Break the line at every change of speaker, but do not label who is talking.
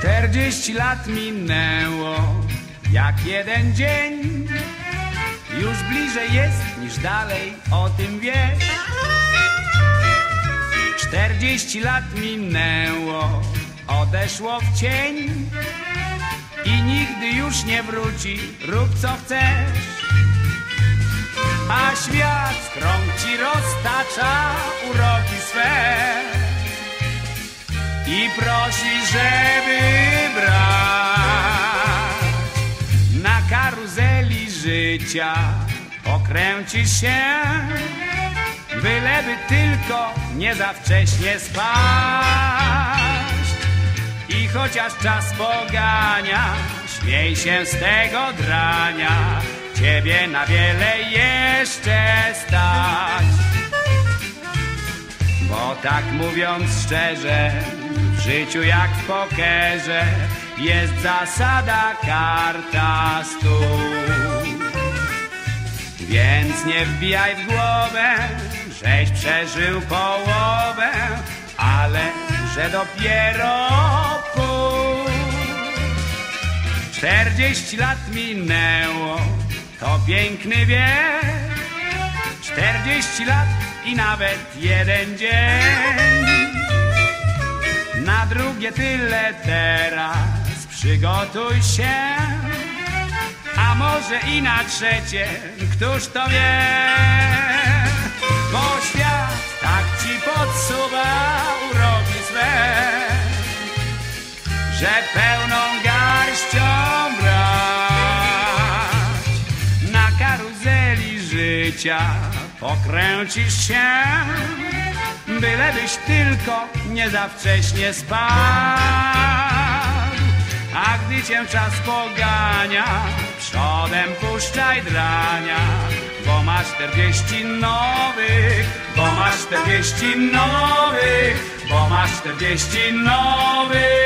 Czterdzieści lat minęło jak jeden dzień. Już bliżej jest niż dalej, o tym wiesz. Czterdzieści lat minęło, odeszło w cień i nigdy już nie wróci, rób co chcesz. A świat w krąg ci roztacza uroki swe i prosi, żeby życia pokręcisz się, byleby tylko nie za wcześnie spaść. I chociaż czas pogania, śmiej się z tego drania, ciebie na wiele jeszcze stać. Bo tak mówiąc szczerze, w życiu jak w pokerze jest zasada karta stół. Więc nie wbijaj w głowę, żeś przeżył połowę, ale że dopiero pół. Czterdzieści lat minęło, to piękny wiek. Czterdzieści lat i nawet jeden dzień. Na drugie tyle teraz przygotuj się, może i na trzecie, któż to wie? Bo świat tak ci podsuwa uroki swe, że pełną garścią brać na karuzeli życia pokręcisz się, bylebyś tylko nie za wcześnie spadł. A gdy cię czas pogania, przodem puszczaj drania, bo masz czterdzieści nowych, bo masz czterdzieści nowych, bo masz czterdzieści nowych.